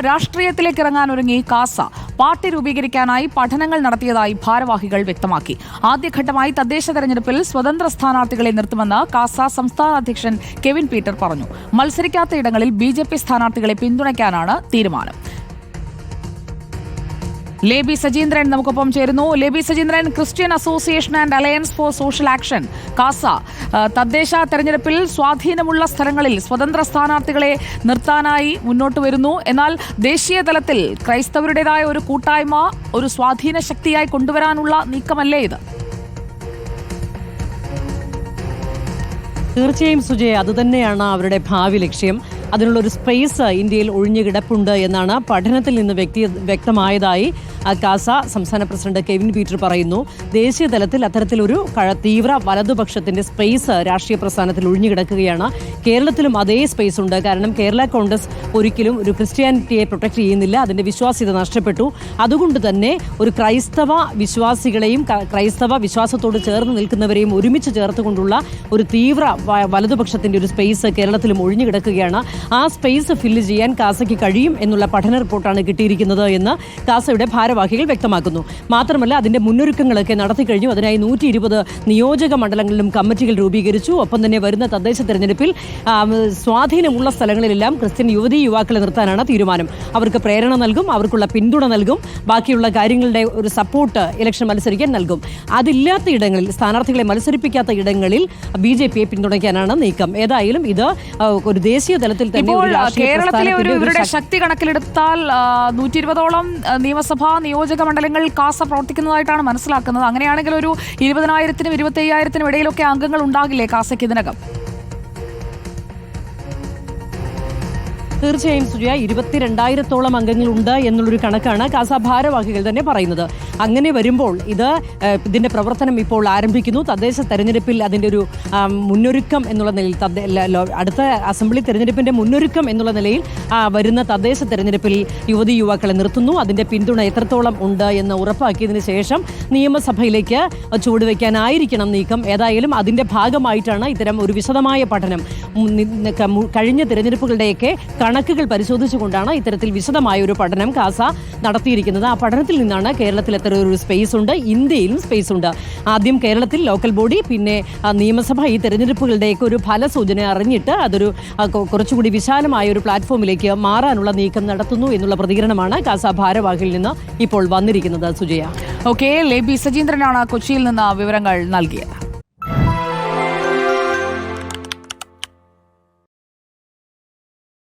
രാഷ്ട്രീയത്തിലേക്ക് ഇറങ്ങാൻ ഒരുങ്ങി കാസ. പാർട്ടി രൂപീകരിക്കാനായി പഠനങ്ങൾ നടത്തിയതായി ഭാരവാഹികൾ വ്യക്തമാക്കി. ആദ്യഘട്ടമായി തദ്ദേശ തെരഞ്ഞെടുപ്പിൽ സ്വതന്ത്ര സ്ഥാനാർത്ഥികളെ നിർത്തുമെന്ന് കാസ സംസ്ഥാന അധ്യക്ഷൻ കെവിൻ പീറ്റർ പറഞ്ഞു. മത്സരിക്കാത്ത ഇടങ്ങളിൽ ബി സ്ഥാനാർത്ഥികളെ പിന്തുണയ്ക്കാനാണ് തീരുമാനം. ലേബി സജീന്ദ്രൻ നമുക്കൊപ്പം ചേരുന്നു. Leby Sajeendran Christian association and alliance for social action CASA. തദ്ദേശ തെരഞ്ഞെടുപ്പിൽ സ്വാധീനമുള്ള സ്ഥലങ്ങളിൽ സ്വതന്ത്ര സ്ഥാനാർത്ഥികളെ നിർത്താനായി മുന്നോട്ട് വരുന്നു. എന്നാൽ ദേശീയ തലത്തിൽ ക്രൈസ്തവരുടേതായ ഒരു കൂട്ടായ്മ ഒരു സ്വാധീന ശക്തിയായി കൊണ്ടുവരാനുള്ള നീക്കമല്ലേ ഇത്? തീർച്ചയായും സുജയ് അതുതന്നെയാണ് അവരുടെ ഭാവി ലക്ഷ്യം. അതിനുള്ള ഒരു സ്പേസ് ഇന്ത്യയിൽ ഒഴിഞ്ഞു കിടപ്പുണ്ട് എന്നാണ് പഠനത്തിൽ നിന്ന് വ്യക്തി വ്യക്തമായതായി കാസ സംസ്ഥാന പ്രസിഡന്റ് കെവിൻ പീറ്റർ പറയുന്നു. ദേശീയ തലത്തിൽ അത്തരത്തിലൊരു തീവ്ര വലതുപക്ഷത്തിന്റെ സ്പേസ് രാഷ്ട്രീയ പ്രസ്ഥാനത്തിൽ ഒഴിഞ്ഞു കിടക്കുകയാണ്. കേരളത്തിലും അതേ സ്പേസ് ഉണ്ട്. കാരണം കേരള കോൺഗ്രസ് ഒരിക്കലും ഒരു ക്രിസ്ത്യാനിറ്റിയെ പ്രൊട്ടക്ട് ചെയ്യുന്നില്ല. അതിന്റെ വിശ്വാസ്യത നഷ്ടപ്പെട്ടു. അതുകൊണ്ട് തന്നെ ഒരു ക്രൈസ്തവ വിശ്വാസികളെയും ക്രൈസ്തവ വിശ്വാസത്തോട് ചേർന്ന് നിൽക്കുന്നവരെയും ഒരുമിച്ച് ചേർത്തുകൊണ്ടുള്ള ഒരു തീവ്ര വലതുപക്ഷത്തിന്റെ ഒരു സ്പേസ് കേരളത്തിലും ഒഴിഞ്ഞു കിടക്കുകയാണ്. ആ സ്പേസ് ഫില്ല് ചെയ്യാൻ കാസയ്ക്ക് കഴിയും എന്നുള്ള പഠന റിപ്പോർട്ടാണ് കിട്ടിയിരിക്കുന്നത് എന്ന് കാസയുടെ ഭാരവാഹികൾ വ്യക്തമാക്കുന്നു. മാത്രമല്ല അതിന്റെ മുന്നൊരുക്കങ്ങളൊക്കെ നടത്തി കഴിഞ്ഞു. അതിനായി നൂറ്റി ഇരുപത് നിയോജക മണ്ഡലങ്ങളിലും കമ്മിറ്റികൾ രൂപീകരിച്ചു. ഒപ്പം തന്നെ വരുന്ന തദ്ദേശ തെരഞ്ഞെടുപ്പിൽ സ്വാധീനമുള്ള സ്ഥലങ്ങളിലെല്ലാം ക്രിസ്ത്യൻ യുവതി യുവാക്കളെ നിർത്താനാണ് തീരുമാനം. അവർക്ക് പ്രേരണ നൽകും അവർക്കുള്ള പിന്തുണ നൽകും ബാക്കിയുള്ള കാര്യങ്ങളുടെ ഒരു സപ്പോർട്ട് ഇലക്ഷൻ മത്സരിക്കാൻ നൽകും. അതില്ലാത്ത ഇടങ്ങളിൽ സ്ഥാനാർത്ഥികളെ മത്സരിപ്പിക്കാത്ത ഇടങ്ങളിൽ ബി ജെ പിയെ പിന്തുണയ്ക്കാനാണ് നീക്കം. ഏതായാലും ഇത് ഒരു ദേശീയ തലത്തിൽ ഇപ്പോൾ കേരളത്തിലെ ഒരു ഇവരുടെ ശക്തി- കണക്കിലെടുത്താൽ നൂറ്റി ഇരുപതോളം നിയമസഭാ നിയോജക മണ്ഡലങ്ങൾ കാസ പ്രവർത്തിക്കുന്നതായിട്ടാണ് മനസ്സിലാക്കുന്നത്. അങ്ങനെയാണെങ്കിൽ ഒരു ഇരുപതിനായിരത്തിനും ഇരുപത്തി അയ്യായിരത്തിനും ഇടയിലൊക്കെ അംഗങ്ങൾ ഉണ്ടാകില്ലേ കാസയ്ക്ക് ഇതിനകം? തീർച്ചയായും സുജയ ഇരുപത്തിരണ്ടായിരത്തോളം അംഗങ്ങളുണ്ട് എന്നുള്ളൊരു കണക്കാണ് കാസ ഭാരവാഹികൾ തന്നെ പറയുന്നത്. അങ്ങനെ വരുമ്പോൾ ഇത് ഇതിന്റെ പ്രവർത്തനം ഇപ്പോൾ ആരംഭിക്കുന്നു. തദ്ദേശ തെരഞ്ഞെടുപ്പിൽ അതിന്റെ ഒരു മുന്നൊരുക്കം എന്നുള്ള നിലയിൽ അടുത്ത അസംബ്ലി തെരഞ്ഞെടുപ്പിന്റെ മുന്നൊരുക്കം എന്നുള്ള നിലയിൽ വരുന്ന തദ്ദേശ തെരഞ്ഞെടുപ്പിൽ യുവതി യുവാക്കളെ നിർത്തുന്നു. അതിന്റെ പിന്തുണ എത്രത്തോളം ഉണ്ട് എന്ന് ഉറപ്പാക്കിയതിന് ശേഷം നിയമസഭയിലേക്ക് ചുവടുവെക്കാനായിരിക്കണം നീക്കം. ഏതായാലും അതിന്റെ ഭാഗമായിട്ടാണ് ഇത്തരം ഒരു വിശദമായ പഠനം. കഴിഞ്ഞ തിരഞ്ഞെടുപ്പുകളുടെയൊക്കെ കണക്കുകൾ പരിശോധിച്ചുകൊണ്ടാണ് ഇത്തരത്തിൽ വിശദമായ ഒരു പഠനം കാസ നടത്തിയിരിക്കുന്നത്. ആ പഠനത്തിൽ നിന്നാണ് കേരളത്തിൽ എത്ര ഒരു സ്പേസ് ഉണ്ട് ഇന്ത്യയിലും സ്പേസ് ഉണ്ട് ആദ്യം കേരളത്തിൽ ലോക്കൽ ബോഡി പിന്നെ നിയമസഭ ഈ തെരഞ്ഞെടുപ്പുകളുടെയൊക്കെ ഒരു ഫലസൂചന അറിഞ്ഞിട്ട് അതൊരു കുറച്ചുകൂടി വിശാലമായ ഒരു പ്ലാറ്റ്ഫോമിലേക്ക് മാറാനുള്ള നീക്കം നടത്തുന്നു എന്നുള്ള പ്രതികരണമാണ് കാസ ഭാരവാഹിയിൽ നിന്ന് ഇപ്പോൾ വന്നിരിക്കുന്നത്. സുജയ. ഓക്കെ ലേബി സജീന്ദ്രനാണ് കൊച്ചിയിൽ നിന്ന് വിവരങ്ങൾ നൽകിയത്.